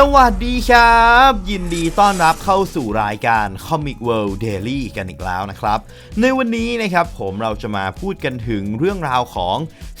สวัสดีครับ ยินดีต้อนรับเข้าสู่รายการ Comic World Daily กันอีกแล้วนะครับ ในวันนี้นะครับผมเราจะมาพูดกันถึงเรื่องราวของ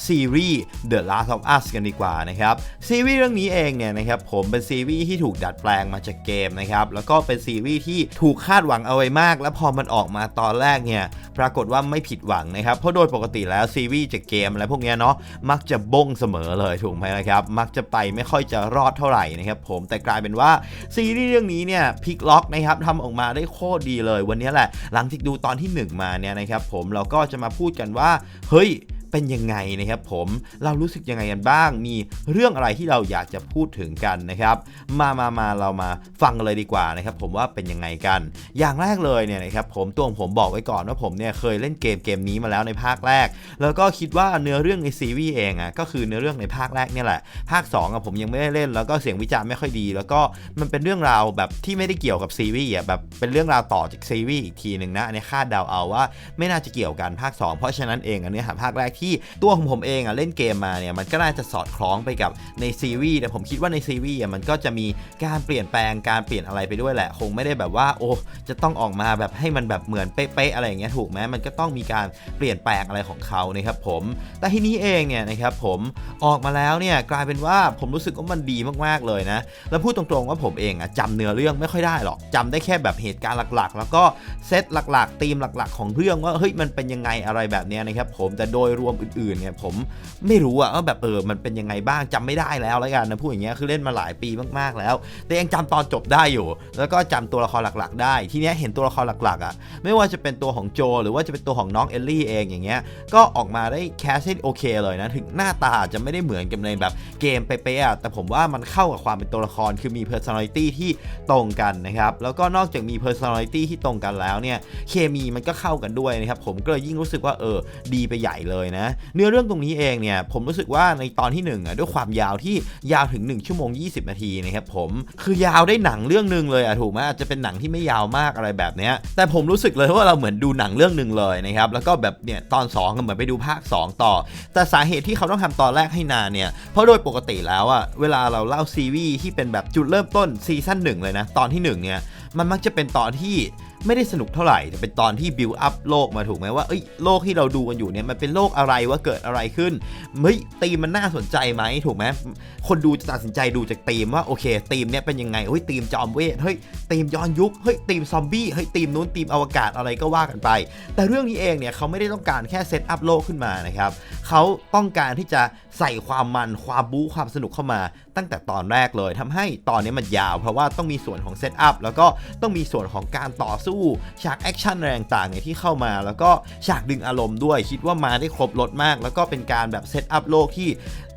ซีรีส์ The Last of Us กันดีกว่านะครับซีรีส์เรื่องนี้เองเนี่ยนะครับผมเป็นซีรีส์ที่ถูกดัดแปลงมาจากเกมนะครับแล้วก็เป็นซีรีส์ที่ถูกคาดหวังเอาไว้มาก แล้วพอมันออกมาตอนแรกเนี่ย ปรากฏว่าไม่ผิดหวังนะครับ เพราะโดยปกติแล้วซีรีส์จากเกมอะไรพวกนี้เนาะมักจะบงเสมอเลยถูกไหมนะครับ มักจะไปไม่ค่อยจะรอดเท่าไหร่นะครับผมแต่กลายเป็นว่าซีรีส์เรื่องนี้เนี่ยพลิกล็อกนะครับทำออกมาได้โคตรดีเลยวันนี้แหละ หลังจากดูตอนที่ 1 มาเนี่ยนะครับผมเราก็จะมาพูดกันว่าเฮ้ย เป็นยังไงนะครับผมเรารู้สึกยังไงกันบ้าง มีเรื่องอะไรที่เราอยากจะพูดถึงกันนะครับมามามาเรามาฟังกันเลยดีกว่านะครับผมว่าเป็นยังไงกัน อย่างแรกเลยเนี่ยนะครับผมตัวงผมบอกไว้ก่อนว่าผมเนี่ยเคยเล่นเกมเกมนี้มาแล้วในภาคแรก แล้วก็คิดว่าเนื้อเรื่องในซีรีส์เองอะก็คือเนื้อเรื่องในภาคแรกเนี่ยแหละ ภาค2อะผมยังไม่ได้เล่น แล้วก็เสียงวิจารณ์ไม่ค่อยดี แล้วก็มันเป็นเรื่องราวแบบที่ไม่ได้เกี่ยวกับซีรีส์อะแบบเป็นเรื่องราวต่อจากซีรีส์อีกทีหนึ่งนะอันนี้คาดเดาเอาว่า ไม่น่าจะเกี่ยวกันภาค 2 เพราะฉะนั้นเองอันเนี้หาภาคแรกที่ตัวของผมเองอะเล่นเกมมาเนี่ยมันก็น่าจะสอดคล้องไปกับในซีรีส์แต่ผมคิดว่าในซีรีส์อะมันก็จะมีการเปลี่ยนแปลงการเปลี่ยนอะไรไปด้วยแหละ คงไม่ได้แบบว่า โอ้จะต้องออกมาแบบให้มันแบบเหมือนเป๊ะๆอะไรอย่างเงี้ยถูกไหมมันก็ต้องมีการเปลี่ยนแปลงอะไรของเขานะครับผม แต่ที่นี้เองเนี่ยนะครับผมออกมาแล้วเนี่ยกลายเป็นว่าผมรู้สึกว่ามันดีมากๆเลยนะ แล้วพูดตรงๆว่าผมเองอะจำเนื้อเรื่องไม่ค่อยได้หรอกจำได้แค่แบบเหตุการณ์หลักๆ แล้วก็เซตหลักๆธีมหลัก ๆ ของเรื่องว่าเฮ้ยมันเป็นยังไงอะไรแบบเนี้ยนะครับผมแต่โดยรวมอื่นๆเนี่ยผมไม่รู้อะว่าแบบเออมันเป็นยังไงบ้างจำไม่ได้แล้วแล้วกันนะพูดอย่างเงี้ยคือเล่นมาหลายปีมากๆแล้ว แต่ยังจำตอนจบได้อยู่ แล้วก็จำตัวละครหลักๆ ได้ ทีเนี้ยเห็นตัวละครหลักๆอะไม่ว่าจะเป็นตัวของโจ หรือว่าจะเป็นตัวของน้องเอลลี่เองอย่างเงี้ยก็ออกมาได้แคสให้โอเคเลยนะถึงหน้าตาจะไม่ได้เหมือนกับในแบบเกมเป๊ะๆแต่ผมว่ามันเข้ากับความเป็นตัวละครคือมี personality ที่ตรงกันนะครับแล้วก็นอกจากมี personality ที่ตรงกันแล้วเนี่ยเคมีมันก็เข้ากันด้วยนะครับผมก็เลยยิ่งรู้สึกว่าเออดีไปใหญ่เลยนะ เนื้อเรื่องตรงนี้เองเนี่ยผมรู้สึกว่าในตอนที่1อะด้วยความยาวที่ยาวถึง 1 ชั่วโมง 20 นาทีนะครับผมคือยาวได้หนังเรื่องหนึ่งเลยอะถูกไหมอาจจะเป็นหนังที่ไม่ยาวมากอะไรแบบเนี้ยแต่ผมรู้สึกเลยว่าเราเหมือนดูหนังเรื่องหนึ่งเลยนะครับแล้วก็แบบเนี่ยตอน2ก็เหมือนไปดูภาค 2 ต่อ แต่สาเหตุที่เขาต้องทำตอนแรกให้นานเนี่ยเพราะโดยปกติแล้วอะเวลาเราเล่าซีรีส์ที่เป็นแบบจุดเริ่มต้นซีซั่นหนึ่งเลยนะตอนที่หนึ่งเนี่ยมันมักจะเป็นตอนที่ ไม่ได้สนุกเท่าไหร่แต่เป็นตอนที่บิวอัพโลกมาถูกไหมว่าเอ้ยโลกที่เราดูกันอยู่เนี่ยมันเป็นโลกอะไรว่าเกิดอะไรขึ้นเฮ้ยตีมมันน่าสนใจไหมถูกไหมคนดูจะตัดสินใจดูจากตีมว่าโอเคตีมเนี่ยเป็นยังไงเฮ้ยตีมจอมเวทเฮ้ยตีมย้อนยุคเฮ้ยตีมซอมบี้เฮ้ยตีมนู้นตีมอวกาศอะไรก็ว่ากันไป แต่เรื่องนี้เองเนี่ยเขาไม่ได้ต้องการแค่เซตอัพโลกขึ้นมานะครับเขาต้องการที่จะใส่ความมันความบู๊ความสนุกเข้ามา ตั้งแต่ตอนแรกเลยทำให้ตอนนี้มันยาว เพราะว่าต้องมีส่วนของเซตอัพแล้วก็ต้องมีส่วนของการต่อสฉากแอคชั่นแรงต่างเนี่ยที่เข้ามา แล้วก็ฉากดึงอารมณ์ด้วยคิดว่ามาได้ครบรถมาก แล้วก็เป็นการแบบเซตอัพโลกที่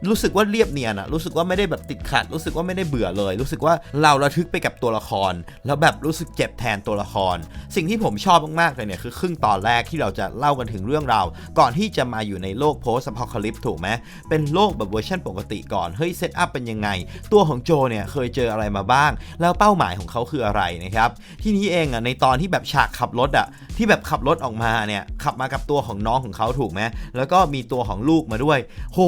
รู้สึกว่าเรียบเนียนอะรู้สึกว่าไม่ได้แบบติดขัด รู้สึกว่าไม่ได้เบื่อเลย รู้สึกว่าเราระทึกไปกับตัวละคร แล้วแบบรู้สึกเจ็บแทนตัวละคร สิ่งที่ผมชอบมากๆเลยเนี่ยคือครึ่งตอนแรกที่เราจะเล่ากันถึงเรื่องราวก่อนที่จะมาอยู่ในโลกโพสต์พอคลิปถูกไหมเป็นโลกแบบเวอร์ชันปกติก่อนเฮ้ยเซตอัพเป็นยังไง ตัวของโจเนี่ยเคยเจออะไรมาบ้าง แล้วเป้าหมายของเขาคืออะไรนะครับที่นี้เองอะในตอนที่แบบฉากขับรถอะที่แบบขับรถออกมาเนี่ยขับมากับตัวของน้องของเขาถูกไหมแล้วก็มีตัวของลูกมาด้วย โห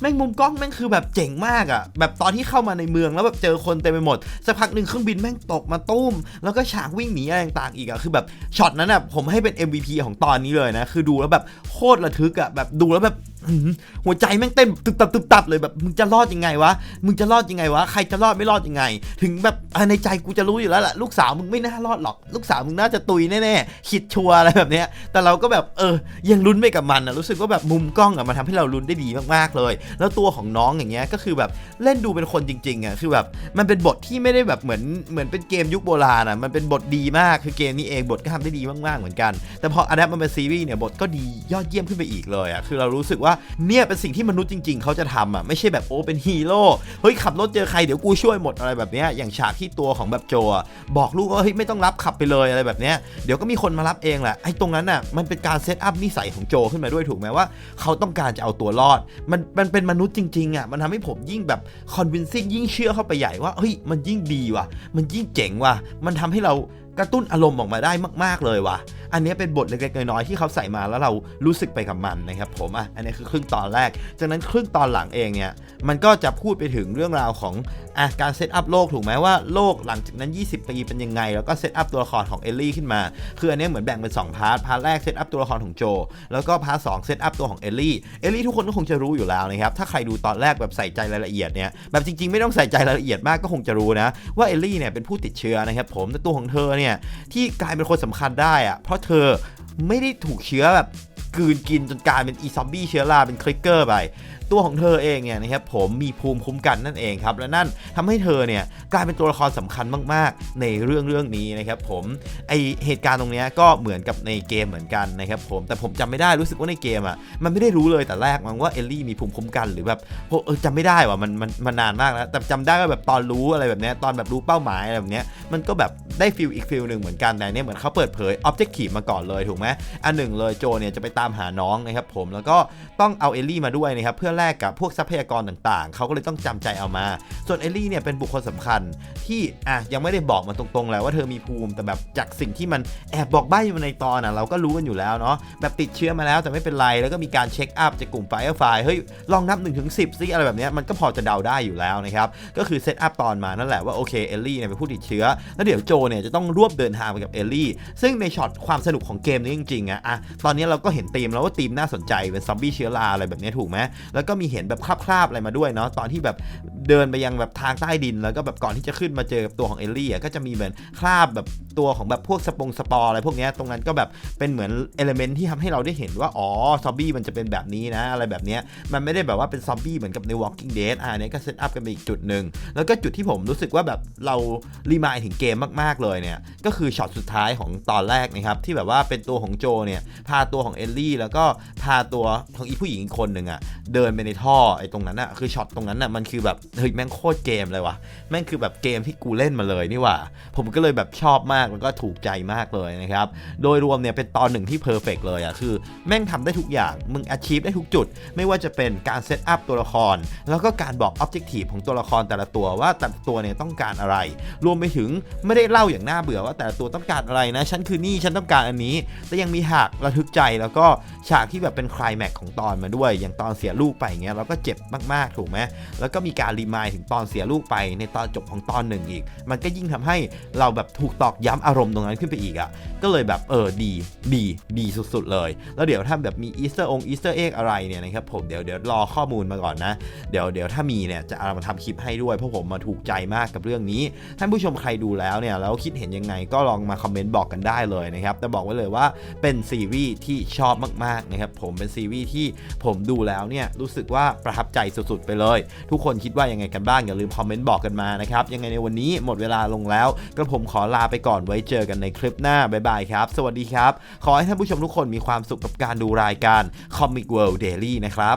แม่งมุมกล้องแม่งคือแบบเจ๋งมากอะ่ะ แบบตอนที่เข้ามาในเมืองแล้วแบบเจอคนเต็มไปหมด สักพักหนึ่งเครื่องบินแม่งตกมาตุ้ม แล้วก็ฉากวิ่งหนีอะไรต่างๆอีกอะ่ะ คือแบบช็อตนั้นอะ่ะผมให้เป็น MVP ของตอนนี้เลยนะ คือดูแล้วแบบโคตรระทึกอะ่ะ แบบดูแล้วแบบ หัวใจแม่งเต้นตึบตับตึบตับเลยแบบมึงจะรอดยังไงวะมึงจะรอดยังไงวะใครจะรอดไม่รอดยังไง ถึงแบบในใจกูจะรู้อยู่แล้วแหละลูกสาวมึงไม่น่ารอดหรอก ลูกสาวมึงน่าจะตุยแน่ๆคิดชัวอะไรแบบเนี้ย แต่เราก็แบบเออยังลุ้นไปกับมันอะรู้สึกว่าแบบมุมกล้องอะมันทำให้เราลุ้นได้ดีมากๆเลย แล้วตัวของน้องอย่างเงี้ยก็คือแบบเล่นดูเป็นคนจริงๆอะคือแบบมันเป็นบทที่ไม่ได้แบบเหมือนเหมือนเป็นเกมยุคโบราณอะมันเป็นบทดีมากคือเกมนี้เองบทก็ทำได้ดีมากๆเหมือนกัน แต่พออัดแอปมันเป็นซีรีส์เนี่ยบทก็ดียอดเยี่ยมขึ้นไปอีกเลยอะคือเรารู้สึกว่าเนี่ยเป็นสิ่งที่มนุษย์จริง ๆ เขาจะทำอะไม่ใช่แบบโอ้เป็นฮีโร่เฮ้ยขับรถเจอใครเดี๋ยวกูช่วยหมดอะไรแบบเนี้ยอย่างฉากที่ตัวของแบบโจบอกลูกว่าเฮ้ยไม่ต้องรับขับไปเลยอะไรแบบเนี้ยเดี๋ยวก็มีคนมารับเองแหละไอ้ตรงนั้นอะมันเป็นการเซตอัพนิสัยของโจขึ้นมาด้วยถูกไหมว่า เขาต้องการจะเอาตัวรอด มันมันเป็นมนุษย์จริงๆอะมันทำให้ผมยิ่งแบบคอนวินซิ่งยิ่งเชื่อเข้าไปใหญ่ว่าเฮ้ยมันยิ่งดีว่ะ มันยิ่งเจ๋งว่ะ มันทำให้เรากระตุ้นอารมณ์ออกมาได้มาก ๆ เลยว่ะ อันนี้เป็นบทเล็กๆน้อยๆที่เขาใส่มาแล้วเรารู้สึกไปกับมันนะครับผมอะ อันนี้คือครึ่งตอนแรก จากนั้นครึ่งตอนหลังเองเนี่ย มันก็จะพูดไปถึงเรื่องราวของอะการเซตอัพโลกถูกไหมว่าโลกหลังจากนั้น 20 ปีเป็นยังไง แล้วก็เซตอัพตัวละครของเอลลี่ขึ้นมา คืออันนี้เหมือนแบ่งเป็น2พาร์ท พาร์ทแรกเซตอัพตัวละครของโจ แล้วก็พาร์ทสองเซตอัพตัวของเอลลี่ เอลลี่ทุกคนก็คงจะรู้อยู่แล้วนะครับ ถ้าใครดูตอนแรกแบบใส่ใจรายละเอียดเนี่ย แบบจริงๆไม่ต้องใส่ใจรายละเอียดมากก็คงจะรู้นะว่าเอลลี่เนี่ยเป็นผู้ติดเชื้อนะครับผมแต่ตัวของเธอเนี่ยที่กลายเป็นคนสำคัญได้อะเพราะเธอไม่ได้ถูกเชื้อแบบ กืนกินจนกลายเป็นอีซอมบี้เชื้อราเป็นคลิกเกอร์ไป ตัวของเธอเองเนี่ยนะครับผมมีภูมิคุ้มกันนั่นเองครับ และนั่นทำให้เธอเนี่ยกลายเป็นตัวละครสำคัญมาก ๆ ในเรื่องเรื่องนี้นะครับผมไอเหตุการณ์ตรงนี้ก็เหมือนกับในเกมเหมือนกันนะครับผมแต่ผมจำไม่ได้รู้สึกว่าในเกมอะมันไม่ได้รู้เลยแต่แรกมั้งว่าเอลลี่มีภูมิคุ้มกันหรือแบบโหเออจำไม่ได้ว่ะมันมันมันนานมากแล้วแต่จำได้ว่าแบบตอนรู้อะไรแบบเนี้ยตอนแบบรู้เป้าหมายอะไรแบบเนี้ยมันก็แบบได้ฟิลอีกฟิลหนึ่งเหมือนกันแต่เนี่ยเหมือนเขาเปิดเผยออบเจกตีฟมาก่อนเลยถูกไหมอันหนึ่งเลยโจเนี่ยจะไปตามหาน้องนะครับผมแล้วก็ต้องเอาเอลลี่มาด้วยนะครับเพื่อแลกกับพวกทรัพยากรต่างๆ เขาก็เลยต้องจำใจเอามา ส่วนเอลลี่เนี่ยเป็นบุคคลสำคัญที่อะยังไม่ได้บอกมาตรงๆ แล้วว่าเธอมีภูมิแต่แบบจากสิ่งที่มันแอบบอกใบ้มาในตอนอะเราก็รู้กันอยู่แล้วเนาะแบบติดเชื้อมาแล้วแต่ไม่เป็นไรแล้วก็มีการเช็คอัพจากกลุ่มไฟร์ไฟเฮ้ยลองนับ1นถึงสิซิอะไรแบบเนี้ยมันก็พอจะเดาได้อยู่แล้วนะครับก็คือเซตอัพตอนมานั่นแหละว่าโอเคเอลลี่เนี่ยเป็นผู้ติดเชื้อแล้วเดี๋ยวโจเนี่ยจะต้องร่วมเดินทางไปกับเอลลี่ซึ่งในช็อตความสนุกของเกมนี้จริงๆอะอะตอนนี้เราก็เห็นตีมแล้วว่าตีมน่าสนใจเป็นซอมบี้เชื้อราอะไรแบบนี้ถูกไหมแล้วก็มีเห็นแบบคราบๆอะไรมาด้วยเนาะตอนที่แบบเดินไปยังแบบทางใต้ดิน แล้วก็แบบก่อนที่จะขึ้นมาเจอกับตัวของเอลลี่อะก็จะมีเหมือนคราบแบบตัวของแบบพวกสปงสปอร์อะไรพวกนี้ตรงนั้นก็แบบเป็นเหมือนเอลเมนที่ทำให้เราได้เห็นว่าอ๋อซอมบี้มันจะเป็นแบบนี้นะ อะไรแบบนี้มันไม่ได้แบบว่าเป็นซอมบี้เหมือนกับใน Walking Dead อะอันนี้ก็เซตอัพกันไปอีกจุดหนึ่งแล้วก็จุดที่ผมรู้สึกว่าแบบเรารีมายถึงเกมมากๆเลยเนี่ยก็คือช็อตสุดท้ายของตอนแรกนะครับที่แบบว่าเป็นตัวของโจเนี่ยพาตัวของเอลลี่แล้วก็พาตัวของอีผู้หญิงอีคนหนึ่งอะ่ะเดินไปในท่อไอ้ตรงนั้นอะ่ะคือช็อตตรงนั้นอะ่ะมันคือแบบเฮ้ยแม่งโคตรเกมเลยวะแม่งคือแบบเกมที่กูเล่นมาเลยนี่ว่า ผมก็เลยแบบชอบมากแล้วก็ถูกใจมากเลยนะครับ โดยรวมเนี่ยเป็นตอนหนึ่งที่เพอร์เฟกเลยอะ่ะคือแม่งทำได้ทุกอย่าง มึง achieve ได้ทุกจุด ไม่ว่าจะเป็นการเซตอัพตัวละคร แล้วก็การบอก objective ของตัวละครแต่ละตัวว่าแต่ละตัวเนี่ยต้องการอะไร รวมไปถึงไม่ได้เล่าอย่างน่าเบื่อว่าแต่ละตัวต้องการอะไรนะฉันคือนี่ฉันต้องการอันนี้ แต่ยังมีฉากระทึกใจแล้วก็ฉากที่แบบเป็นคลายแม็กของตอนมาด้วย อย่างตอนเสียลูกไปเงี้ยเราก็เจ็บมากๆถูกไหมแล้วก็มีการรีมายถึงตอนเสียลูกไปในตอนจบของตอนหนึ่งอีก มันก็ยิ่งทำให้เราแบบถูกตอกย้ำอารมณ์ตรงนั้นขึ้นไปอีกอะ่ะ ก็เลยแบบเออดีดีดีสุดๆเลย แล้วเดี๋ยวถ้าแบบมีอีสเตอร์องอีสเตอร์เอ็กอะไรเนี่ยนะครับผมเดี๋ยวเดี๋ยวรอข้อมูลมาก่อนนะ เดี๋ยวเดี๋ยวถ้ามีเนี่ยจะเอามาทำคลิปให้ด้วยเพราะผมมาถูกใจมากกับเรื่องนี้ ท่านผู้ชมใครดูแล้วเนี่ยแล้วคิดเห็นยังไงก็ลองมาคอมเมนต์บอกกันได้เลยนะครับแต่บอกไว้เลยว่าเป็นซีรีส์ที่ชอบมากๆนะครับผมเป็นซีรีส์ที่ผมดูแล้วเนี่ยรู้สึกว่าประทับใจสุดๆไปเลย ทุกคนคิดว่ายังไงกันบ้างอย่าลืมคอมเมนต์บอกกันมานะครับยังไงในวันนี้หมดเวลาลงแล้วกระผมขอลาไปก่อนไว้เจอกันในคลิปหน้าบ๊ายบายครับ สวัสดีครับ ขอให้ท่านผู้ชมทุกคนมีความสุขกับการดูรายการ Comic World Daily นะครับ